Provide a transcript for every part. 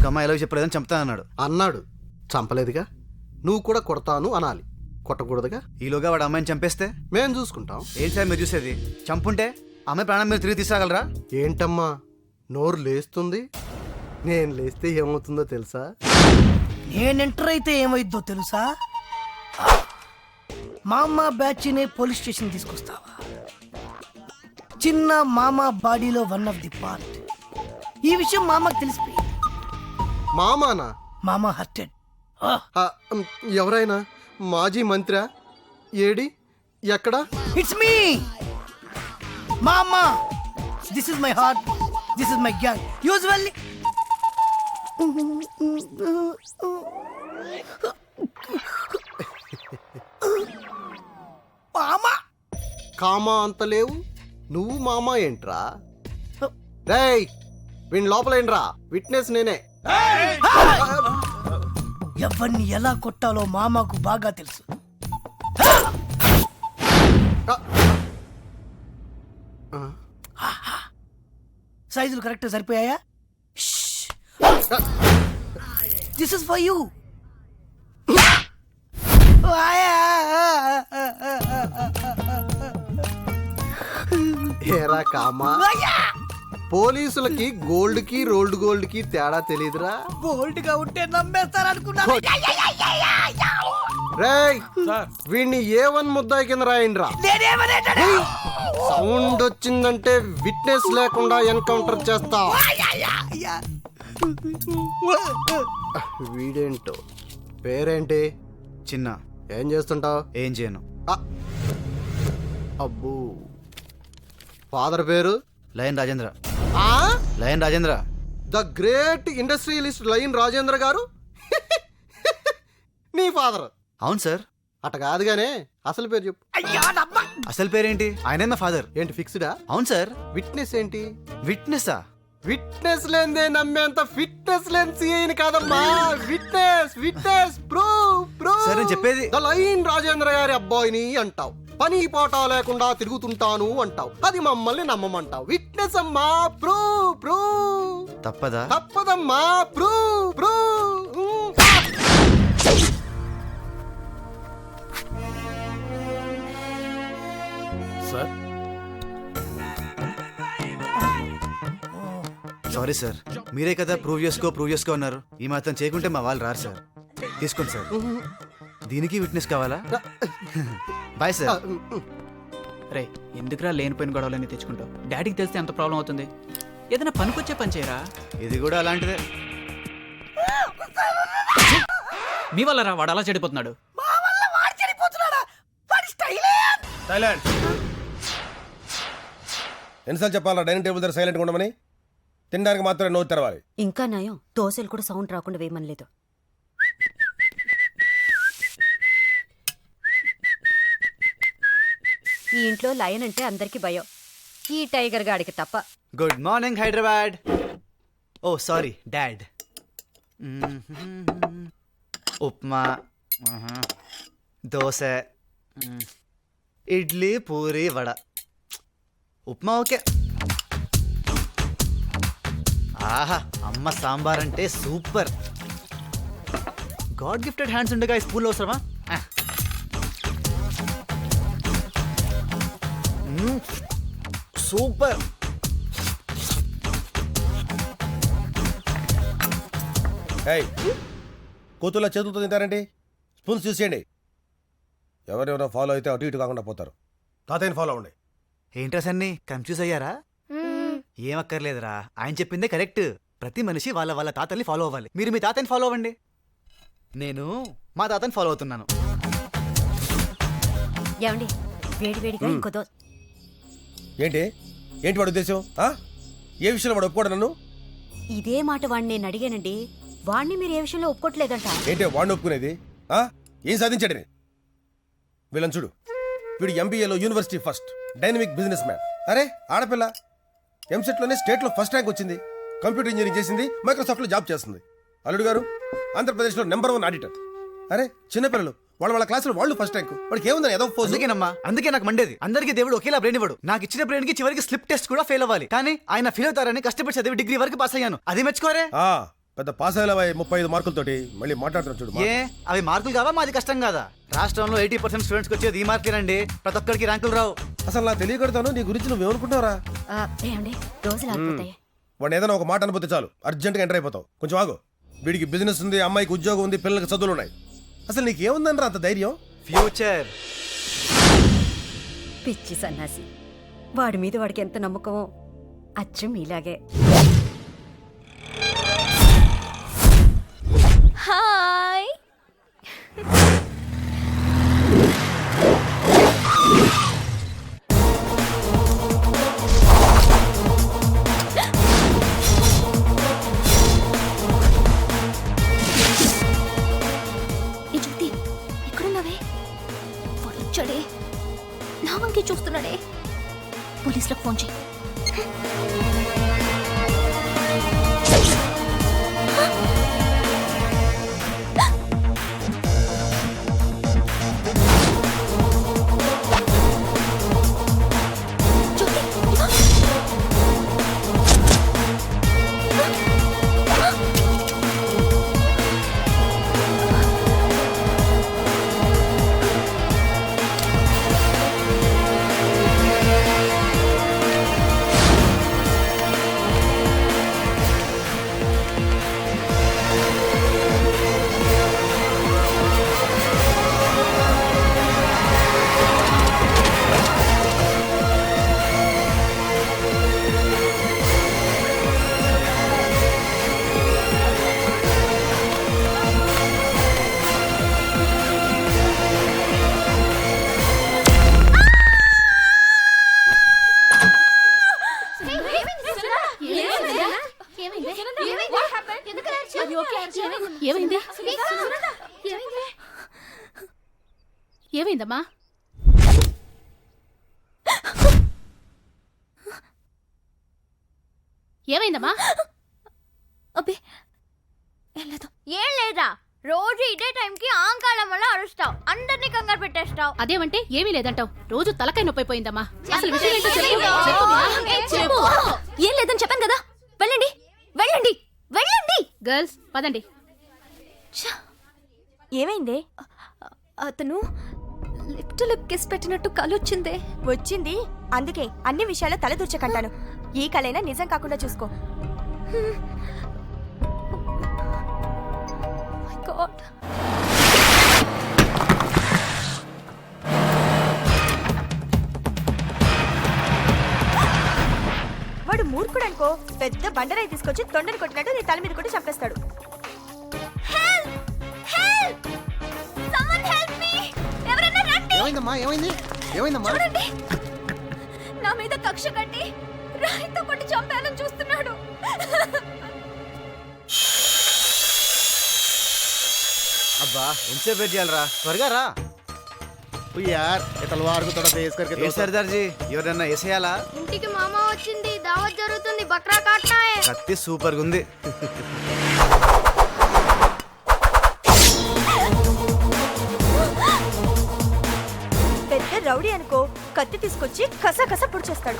ఇంక అమ్మాయి ఎలా చెప్పలేదని చంపుతా అన్నాడు. అన్నాడు. చంపలేదుగా? నువ్వు కూడా కొడతాను అనాలి. కొట్టకూడదుగా? ఈలోగా వాడు అమ్మాయిని చంపేస్తే? మేం చూసుకుంటాం. ఏంటి సార్ మీరు చూసేది? చంపుంటే అమ్మాయి ప్రాణం మీరు తిరిగి తీసుకురాగలరా? ఏంటమ్మా? నోరు లేస్తుంది. నేను లేస్తే ఏమవుతుందో తెలుసా? నేను ఎంటర్ అయితే ఏమైద్దో తెలుసా? మా అమ్మ బ్యాచ్ని పోలీస్ స్టేషన్ తీసుకొస్తావా? చిన్న మామ బాడీలో వన్ ఆఫ్ ది పార్ట్ ఈ విషయం మా అమ్మకి తెలిసిపోయింది. మామానా? మామ హర్టెడ్. ఆ, ఉమ్, ఎవరైనా? మాజీ మంత్రా? ఏడి? ఎక్కడా? ఇట్స్ మీ మా అమ్మ this is my heart this is my gang usually మామ! కామా అంత లేవు. నువ్వు మామా ఏంట్రా? రేయ్ వీణ్ లోపలేంట్రా విట్నెస్ నేనే. ఎవరిని ఎలా కొట్టాలో మామకు బాగా తెలుసు. సైజులు కరెక్ట్ సరిపోయాయా? దిస్ ఇస్ ఫర్ యూ ఏరా కామా? పోలీసులకి గోల్డ్కి రోల్డ్ గోల్డ్కి తేడా తెలియదురా బోల్డ్గా ఉంటే రేయ్ వీణ్ణి ఏ వన్ ముద్దాయి కింద రాయండిరా. సౌండ్ వచ్చిందంటే విట్నెస్ లేకుండా ఎన్కౌంటర్ చేస్తా. వీడేంటో? పేరేంటి? చిన్న. ఏం చేస్తుంటావు? ఏం చేయను. అబ్బో. ఫాదర్ పేరు? లయన్ రాజేంద్ర. ఆ? Lion Rajendra. The great industrialist lion Rajendra garu? నీ ఫాదర్. అవును సార్. అట కాదుగానే అసలు పేరు చెప్పు. అసలు పేరేంటి? ఆయనే ఫాదర్? ఏంటి ఫిక్స్డా? అవును సార్. విట్నెస్ ఏంటి? విట్నెస్సా విట్నెస్ లేదే నమ్మేంత ఫిట్నెస్ లేని సీఐని కాదమ్మా. Witness witness prove prove. సరే, చెప్పేది- ద లైన్ రాజేంద్ర గారి అబ్బాయిని అంటావు. పని పాట లేకుండా తిరుగుతుంటాను అంటావు. అది మమ్మల్ని నమ్మమంటావు. విట్నెస్ అమ్మా ప్రూవ్ ప్రూవ్ తప్పదా? తప్పదమ్మా prove prove sir? Sorry sir మీరే కదా ప్రూవ్ చేసుకో ప్రూవ్ చేసుకో అన్నారు. ఈ మాత్రం చేయకుంటే మా వాళ్ళు రారు సార్ తీసుకోండి సార్ దీనికి విట్నెస్ కావాలా? Bye sir. రే ఎందుకురా లేనిపోయిన గొడవలన్నీ తెచ్చుకుంటావు? డాడీకి తెలిస్తే ఎంత ప్రాబ్లం అవుతుంది. ఏదైనా పనికొచ్చే పని చేయరా? ఇది కూడా అలాంటిదే. మీ వల్ల రా వాడు అలా చెడిపోతున్నాడు? మా వల్ల వాడు చెడిపోతున్నాడా? వాడి స్టైలే థైలాండ్ ఎన్నిసార్లు చెప్పాలా డైనింగ్ టేబుల్ దగ్గర సైలెంట్గా ఉండమని? తినడానికి మాత్రమే నోరు తెరవాలి. ఇంకా నయం దోశలు కూడా సౌండ్ రాకుండా వేయమనలేదు. ఈ ఇంట్లో లయన్ అంటే అందరికి భయం. ఈ టైగర్ గాడికి తప్ప. Good morning Hyderabad. Oh sorry dad. Upma. Dosa. Idli puri vada. Upma okay. ఆహా అమ్మ సాంబార్ అంటే సూపర్. గాడ్ గిఫ్టెడ్ హ్యాండ్స్ ఉండగా ఈ స్కూల్లో అవసరమా? సూపర్. ఏయ్ కూతుర్ల చేతులతో తింటారండి? స్పూన్స్ చూసేయండి ఎవరెవరో ఫాలో అయితే అటు ఇటు కాకుండా పోతారు. తాతయ్యని ఫాలో అవ్వండి. ఏంట్రా సన్ని కన్ఫ్యూజ్ అయ్యారా? ఏం అక్కర్లేదురా. ఆయన చెప్పిందే కరెక్ట్. ప్రతి మనిషి వాళ్ళ వాళ్ళ తాతల్ని ఫాలో అవ్వాలి. మీరు మీ తాతని ఫాలో అవ్వండి. నేను మా తాతని ఫాలో అవుతున్నాను. ఏమండి? వేడి వేడిగా ఇంకో ఏంటి? ఏంటి వాడు ఉద్దేశం? ఆ? ఏ విషయంలో వాడు ఒప్పుకోడు నన్ను? ఇదే మాట వాడిని నేను అడిగానండి. వాడిని మీరు ఏ విషయంలో ఒప్పుకోవట్లేదంట ఏంటి వాడిని ఒప్పుకునేది? ఆ? ఏం సాధించాడని వీళ్ళని చూడు. వీడు ఎంబీఏలో university first dynamic businessman అరే ఆడపిల్ల. ఎంసెట్లోనే స్టేట్లో ఫస్ట్ ర్యాంక్ వచ్చింది. కంప్యూటర్ ఇంజనీరింగ్ చేసింది మైక్రోసాఫ్ట్లో జాబ్ చేస్తుంది. అల్లుడు గారు ఆంధ్రప్రదేశ్లో నెంబర్ వన్ ఆడిటర్ అరే చిన్నపిల్లలు వాళ్ళ వాళ్ళ క్లాసులో వాళ్ళు ఫస్ట్ ర్యాంక్ వాడికి ఏముందని ఏదో ఫోజ్ అందుకేనమ్మా అందుకే నాకు మండేది. అందరికీ దేవుడు ఒకేలా బ్రెయిన్ ఇవ్వడు. నాకు ఇచ్చిన బ్రెయిన్కి చివరికి స్లిప్ టెస్ట్ కూడా ఫెయిల్ అవ్వాలి. కానీ ఆయన ఫెయిల్ అవుతారని కష్టపడి చదివి డిగ్రీ వరకు పాస్ అయ్యాను. అది మెచ్చుకోరే? ఆ పెద్ద పాస్ అయ్యేలా ముప్పై ఐదు మార్కులతోటి మళ్ళీ మాట్లాడుతున్నాను చూడు ఏ అవి మార్కులు కావా? మాది కష్టం కాదా? రాష్ట్రంలో ఎయిటీ పర్సెంట్ స్టూడెంట్స్కి వచ్చేది ఈ మార్కులేనండి ప్రతి ఒక్కరికి ర్యాంకులు రావు. అసలు నాకు తెలియకడతాను నీ గురించి నువ్వేమనుకుంటున్నారా ఏమండి? రోజులు ఆగిపోతాయి. వాడిని ఏదైనా ఒక మాట అనిపోతే చాలు. అర్జెంట్గా ఎంటర్ అయిపోతావు. కొంచెం ఆగు. వీడికి బిజినెస్ ఉంది అమ్మాయికి ఉద్యోగం ఉంది పిల్లలకి చదువులు ఉన్నాయి. అసలు నీకు ఏముందని అంత ధైర్యం? ఫ్యూచర్ పిచ్చి సన్నాసి. వాడి మీద వాడికి ఎంత నమ్మకమో అచ్చం ఇలాగే. ఏమైంది? ఏమైందమ్మా? ఏమైందమ్మా? అబ్బే ఏం లేదు ఏం లేదా? రోజు ఇదే టైంకి ఆంకాలం వల్ల అరుస్తావు. అందరినీ కంగారు పెట్టేస్తావు. అదేమంటే ఏమీ లేదంటావు. రోజు తలకాయ నొప్పి అయిపోయిందమ్మా. అసలు విషయం ఏంటో చెప్పు. చెప్పుమా. చెప్పు? ఏం లేదని చెప్పాను కదా. వెళ్ళండి. వెళ్ళండి. వెళ్ళండి. గర్ల్స్ పదండి. ఏమైంది? అతను లిప్ టు లిప్ కిస్ పెట్టినట్టు కలొచ్చిందే వచ్చింది. అందుకే అన్ని విషయాలు తలదూర్చకంటాను ఈ కలైనా నిజం కాకుండా చూసుకో. మై గాడ్ వాడు మూర్ఖుడు అనుకో పెద్ద బండరాయి తీసుకొచ్చి తొండని కొట్టినట్టు నీ తల మీద కొట్టి చంపేస్తాడు. సమ్మన్ హెల్ప్ మీ ఎవరైనా రండి! ఏమైందమ్మా? ఏమైంది? ఏమైందమ్మా? చూడండి! నా మీద కక్ష కట్టి రాయితో కొట్టి చంపాలని చూస్తున్నాడు. అబ్బా ఎంతసేపు వెయిట్ చేయాలరా? త్వరగా రా. यार ये तलवार को थोड़ा तेज करके ఏ సర్దార్జీ ఎవరన్నా వేసేయాలా ఇంటికి మామ వచ్చింది దావత్ జరుగుతుంది బక్రా కాట్నాయే కత్తి సూపర్ గా ఉంది పెద్ద రౌడీ అనుకో కత్తి తీసుకొచ్చి కస కస పొడిచేస్తాడు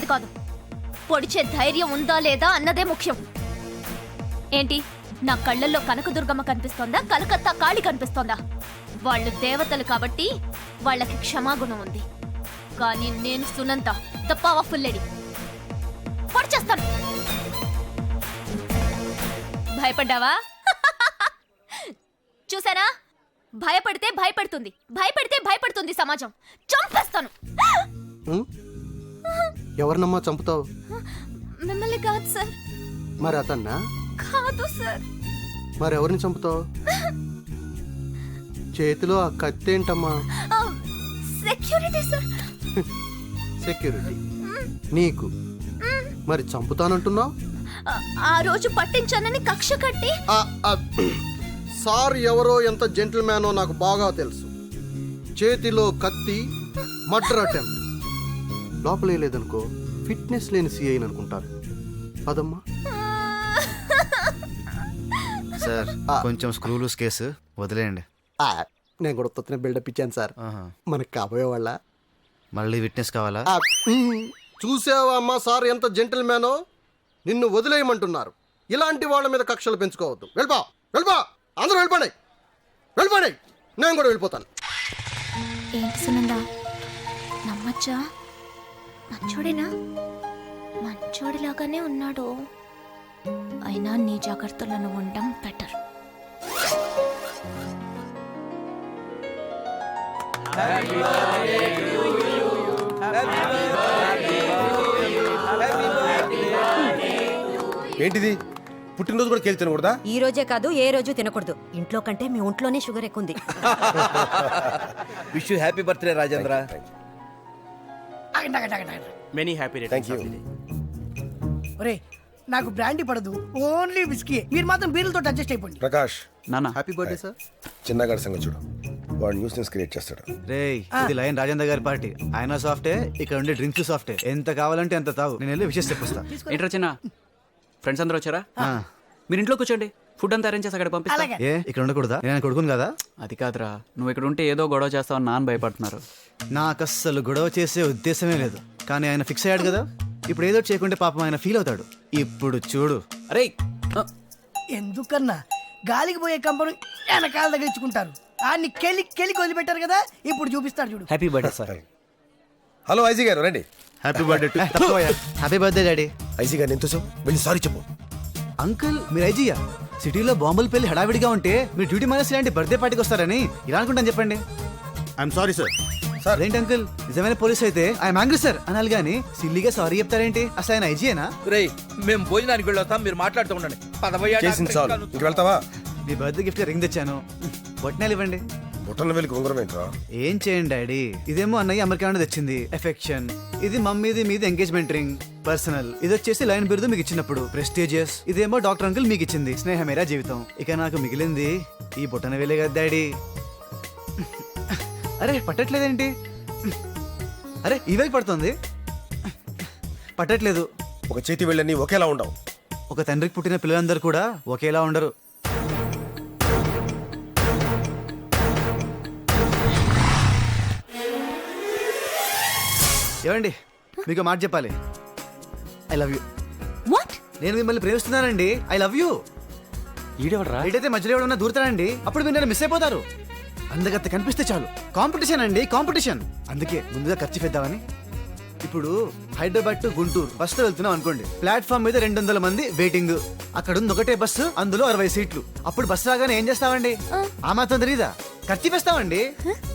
అన్నది కాదు. పొడిచే ధైర్యం ఉందా లేదా అన్నదే ముఖ్యం. ఏంటి నా కళ్ళల్లో కనకదుర్గమ్మ కనిపిస్తోందా? కలకత్తా కాళి కనిపిస్తోందా? వాళ్ళు దేవతలు కాబట్టి వాళ్ళకి క్షమాగుణం ఉంది. కానీ నేను సునంత ద పవర్ఫుల్ లేడీ. పొడిచేస్తాను. భయపడ్డావా? చూసారా భయపడితే భయపడుతుంది. భయపడితే భయపడుతుంది సమాజం. చంపేస్తాను. ఎవరినమ్మా చంపుతావు? మిమ్మల్ని కాదు సార్. మరి అతన్నా? కాదు సార్. మరి ఎవరిని చంపుతావు? చేతిలో ఆ కత్తి ఏంటమ్మా సెక్యూరిటీ సార్. సెక్యూరిటీ. నీకు? మరి చంపుతానంటున్నావు? ఆ- రోజు పట్టించానని కక్ష కట్టి. సార్ ఎవరో ఎంత జెంటిల్మ్యానో నాకు బాగా తెలుసు. చేతిలో కత్తి మర్డర్ అటెంప్ట్ లోపలే లేదనుకో ఫిట్నెస్ లేని సిఐ అనుకుంటారు. అదమ్మా సార్ కొంచెం స్క్రూ లూస్ కేసు వదిలేయండి నేను కూడా ఉత్తనే బిల్డప్ ఇచ్చాను సార్. మనకు కాబోయే వాళ్ళ. మళ్ళీ విట్నెస్ కావాలా? చూసావా అమ్మా సార్ ఎంత జెంటిల్ మ్యానో నిన్ను వదిలేయమంటున్నారు. ఇలాంటి వాళ్ళ మీద కక్షలు పెంచుకోవద్దు. వెళ్ళిపో వెళ్ళిపో అందరూ వెళ్ళిపోండి. వెళ్ళిపోండి. నేను కూడా వెళ్ళిపోతాను. ఏంటి సునంద? నమ్మచ్చా? మంచోడేనా? మంచోడిలాగానే ఉన్నాడు. అయినా నీ జాగ్రత్తలను ఉండడం బెటర్. ఏంటిది? పుట్టినరోజు కూడా కేక్ తినకూడదా? ఈ రోజే కాదు ఏ రోజు తినకూడదు. ఇంట్లో కంటే మీ ఒంట్లోనే షుగర్ ఎక్కువ ఉంది. Wish you happy birthday Rajendra. ఆగండి, ఆగండి, ఆగండి, ఆగండి. మెనీ హ్యాపీ థ్యాంక్ యూ ఒరే నాకు బ్రాండీ పడదు. ఓన్లీ విస్కీ మీరు మాత్రం బీర్లతో అడ్జస్ట్ అయిపోండి. ప్రకాష్. నాన్న. హ్యాపీ బర్త్డే సార్ చిన్నగాడి సంగతి చూడు. వాడు న్యూస్ క్రియేట్ చేస్తాడు. రేయ్ ఇది లయన్ రాజేంద్ర గారి పార్టీ. ఆయన సాఫ్టే ఇక్కడ ఉండే డ్రింక్స్ సాఫ్టే. ఎంత కావాలంటే ఎంత తాగు. నేను వెళ్ళి విషయం చెప్పొస్తా ఏంట్రా చిన్న? ఫ్రెండ్స్ అందరూ వచ్చారా? ఆ. మీరు ఇంట్లో కూర్చోండి ఫుడ్ అంతా అరేంజ్ చేసి అక్కడ పంపిస్తా. ఏ ఇక్కడ ఉండకూడదా? నేను కొడుకును కదా? అది కాదురా. నువ్వు ఇక్కడ ఉంటే ఏదో గొడవ చేస్తావని నాన్న భయపడుతున్నారు. నాకు అస్సలు గొడవ చేసే ఉద్దేశమే లేదు. కానీ ఆయన ఫిక్స్ అయ్యాడు కదా? ఇప్పుడు ఏదో చేయకుంటే పాపం ఆయన ఫీల్ అవుతాడు. ఇప్పుడు చూడు. అరే! ఎందుకన్నా? గాలికి పోయే కంపను వెనకాల దగ్గర ఇచ్చుకుంటారు. ఆడిని కెలి కెలికి వదిలిపెట్టారు కదా? ఇప్పుడు చూపిస్తాడు చూడు. Happy birthday sir hello IG గారు రండి. Happy birthday happy birthday daddy IG గారిని ఎంతో వెళ్ళి సారీ చెప్పు. అంకుల్ మీరు ఐజీయా సిటీలో బాంబులు పెళ్ళి హడావిడిగా ఉంటే మీరు డ్యూటీ మానేసి ఇలాంటి బర్త్డే పార్టీకి వస్తారని ఇలా అనుకుంటాను చెప్పండి. I'm sorry sir sir. ఏంటి అంకుల్ నిజమైన పోలీస్ అయితే ఐఎమ్ యాంగ్రీ సార్. అనాలి కానీ సిల్లీగా సారీ చెప్తారేంటి? అసలు ఆయన ఐజీయేనా రేయ్ మేము భోజనానికి వెళ్ళొస్తాం మీరు మాట్లాడుతూ ఉండండి. పదవయ్యా చేసింది చాలు. ఇంక వెళ్తావా? మీ బర్త్డే గిఫ్ట్ రింగ్ తెచ్చాను. బొట్నాలు ఇవ్వండి. బుట్టన వెళ్ళి ఉంగరం ఏంట్రా? ఏం చేయండి డాడీ? ఇదేమో అన్నయ్య అమెరికా నుండి తెచ్చింది. ఎఫెక్షన్. ఇది మమ్మీది మీది ఎంగేజ్మెంట్ రింగ్. పర్సనల్. ఇది వచ్చేసి లైన్ బిరుదు మీకు ఇచ్చినప్పుడు. ప్రెస్టీజియస్. ఇదేమో డాక్టర్ అంకుల్ మీకు ఇచ్చింది. స్నేహమేరా జీవితం. ఇక నాకు మిగిలింది ఈ బుట్టన వేలే కదా డాడీ. అరే పట్టట్లేదేంటి? అరే వైపు పడుతుంది. పట్టట్లేదు. ఒక చేతి వెళ్ళని ఒకేలా ఉండవు. ఒక తండ్రికి పుట్టిన పిల్లలందరూ కూడా ఒకేలా ఉండరు. ఏమండి మీకు మాట చెప్పాలి. ఐ లవ్ యూ వాట్ నేను మిమ్మల్ని ప్రేమిస్తున్నానండి. ఐ లవ్ యూ ఈడెవడరా? ఎటైతే మధ్యలో ఎవడన్నా దూరుతానండి అప్పుడు మీరు నన్ను మిస్ అయిపోతారు. అందగత్త కనిపిస్తే చాలు. కాంపిటీషన్ అండి కాంపిటీషన్ అందుకే ముందుగా ఖర్చు పెద్దామని. ఇప్పుడు హైదరాబాద్ టు గుంటూరు బస్సులో వెళ్తున్నాం అనుకోండి. ప్లాట్ఫామ్ మీద రెండు వందల మంది వెయిటింగ్ అక్కడ ఉంది ఒకటే బస్సు అందులో అరవై సీట్లు. అప్పుడు బస్సు రాగానే ఏం చేస్తామండి? ఆ మాత్రం తెలీదా? ఖర్చు వేస్తామండి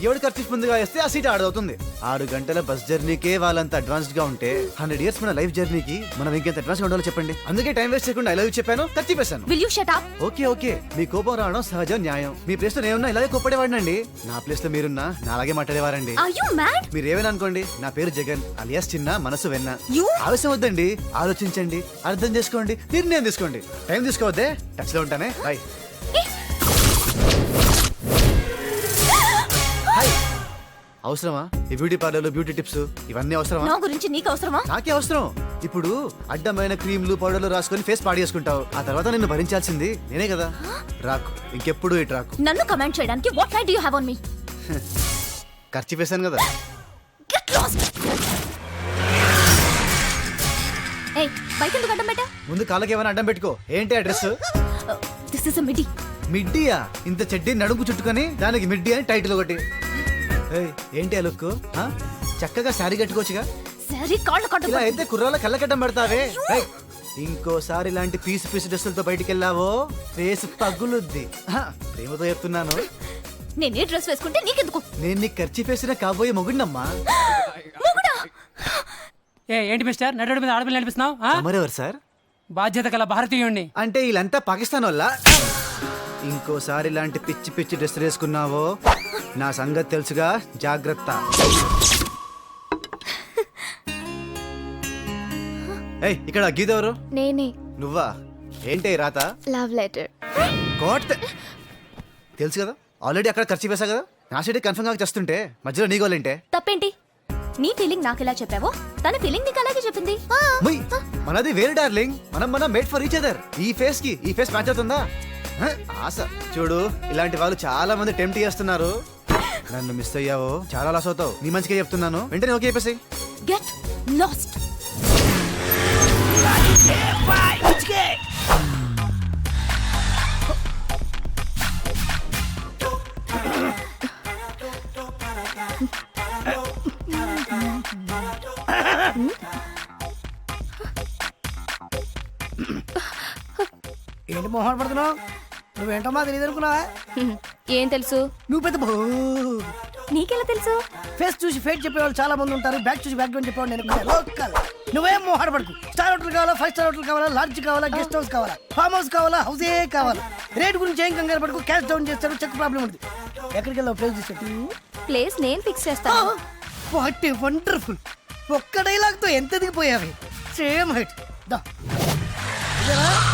ఎవడు ఖర్చు ముందుగా వేస్తే ఆ సీట్ ఆడవుతుంది. ఆరు గంటల బస్ జర్నీకే వాళ్ళంత అడ్వాన్స్డ్గా ఉంటే హండ్రెడ్ ఇయర్స్ మన లైఫ్ జర్నీకి మనం ఇంకెంత అడ్వాన్స్గా ఉండాలో చెప్పండి. అందుకే టైం వేస్ట్ చేయకుండా ఐ లవ్ చెప్పాను ఖర్చు వేశాను will you shut up okay okay. మీ కోపం రావడం సహజం న్యాయం. మీ ప్లేస్లో నేనున్నా ఇలాగే కోపడేవాడినండి నా ప్లేస్లో మీరున్నా నా అలాగే మాట్లాడేవారండి మీరు ఏమైనా అనుకోండి నా పేరు జగన్ అలియాస్ చిన్న మనసు వెన్న? ఆలస్యం వద్దండి ఆలోచించండి అర్థం చేసుకోండి నిర్ణయం తీసుకోండి. టైం తీసుకోవద్దే టచ్లో ఉంటానే. బాయ్ అవసరమా? ఈ బ్యూటీ పార్లర్లు బ్యూటీ టిప్స్ ఇవన్నీ అవసరమా? నా గురించి నీకు అవసరమా? నాకే అవసరం. ఇప్పుడు అడ్డమైన క్రీమ్లు పౌడర్లు రాసుకొని ఫేస్ పాడు చేసుకుంటావు. ఆ తర్వాత నిన్ను భరించాల్సింది నేనే కదా. రాకు. ఇంకెప్పుడు ఇటు రాకు. నన్ను కమెంట్ చేయడానికి what right you have on me ఖర్చు వేశాను కదా. గెట్ లాస్ట్ ఏయ్ బైక్ ఎందుకు అడ్డం పెట్టా? ముందు కాళ్ళకి ఏమైనా అడ్డం పెట్టుకో. ఏంటి address this is a midi మిడ్డీయా? ఇంత చెడ్డి నడుము చుట్టుకొని దానికి మిడ్డీ అని టైటిల్ ఒకటి. ఏయ్, ఏంటి ఆ లుక్ ఆ? చక్కగా శారీ కట్టుకోవచ్చుగా? సరే కాళ్ళు కట్టు ఇలా అయితే కుర్రాళ్ళ కళ్ళకడ్డం పెడతావే. ఏయ్, ఇంకోసారి ఇలాంటి పీసు పీసు డ్రెస్సులతో బయటికి వెళ్ళావో ఫేస్ పగులుద్ది. ఆ, ప్రేమతో చెప్తున్నాను. నేను ఏ డ్రెస్ వేసుకుంటే నీకెందుకు? నేను నీకు ఖర్చు వేసిన కాబోయే మొగుడినమ్మా. ఏ ఏంటి మిస్టర్? నటుడి మీద ఆడపిల్ల నడిపిస్తున్నావు? మరెవరు సార్? బాధ్యత గల భారతీయుణ్ణి. అంటే వీళ్ళంతా పాకిస్తాన్ వల్ల ఇంకోసారి ఇలాంటి పిచ్చి పిచ్చి డ్రెస్ వేసుకున్నావో నా సంగతి తెలుసుగా జాగ్రత్త. ఏయ్ ఇక్కడ గీత ఎవరు? నేనే. నువ్వా? ఏంటి ఈ రాత? లవ్ లెటర్ కోట్ తెలుసు కదా? ఆల్రెడీ అక్కడ ఖర్చు వేసా కదా? నా సైడ్ కన్ఫర్మ్గా చేస్తుంటే మధ్యలో నీ గోలేంటే? తప్పేంటి? నీ ఫీలింగ్ నాకు ఎలా చెప్పావో? తన ఫీలింగ్ నీకు అలాగే చెప్పింది. మనది వేరే డార్లింగ్. మనం మనం మేడ్ ఫర్ ఈచ్ అదర్ ఈ ఫేస్కి ఈ ఫేస్ మ్యాచ్ అవుతుందా? హ? ఆశ. చూడు ఇలాంటి వాళ్ళు చాలా మంది టెంప్ట్ చేస్తున్నారు. నన్ను మిస్ అయ్యావో? చాలా లాస్ అవుతావు. నీ మంచిగా చెప్తున్నాను. వెంటనే ఓకే చెప్పేసి. గెట్ లాస్ట్ ఏంటి మొహం పడుతున్నావు? నువ్వేంటో మా తెలియదు అనుకున్నావా? ఏం తెలుసు? నువ్వు పెద్ద నీకెలా తెలుసు? ఫేస్ చూసి ఫేక్ చెప్పేవాళ్ళు చాలా మంది ఉంటారు బ్యాక్ చూసి బ్యాక్ గ్రౌండ్ చెప్పేవాళ్ళు నేను లోకల్. నువ్వేం మోహాడ పడుకు. స్టార్ హోటల్ కావాలా ఫైవ్ స్టార్ హోటల్ కావాలా లాడ్జ్ కావాలా గెస్ట్ హౌస్ కావాలా ఫామ్ హౌస్ కావాలా హౌసే కావాలా. రేట్ గురించి ఏం కంగారు పడుకు క్యాష్ డౌన్ చేస్తాడు చెక్ ప్రాబ్లం ఉంది ఎక్కడికి వెళ్ళావు? ప్లేస్ చూసేట్టు ప్లేస్ నేను ఫిక్స్ చేస్తాను. What wonderful. ఒక్క డైలాగ్తో ఎంత దిగిపోయావి సేమ్ హైట్. దా.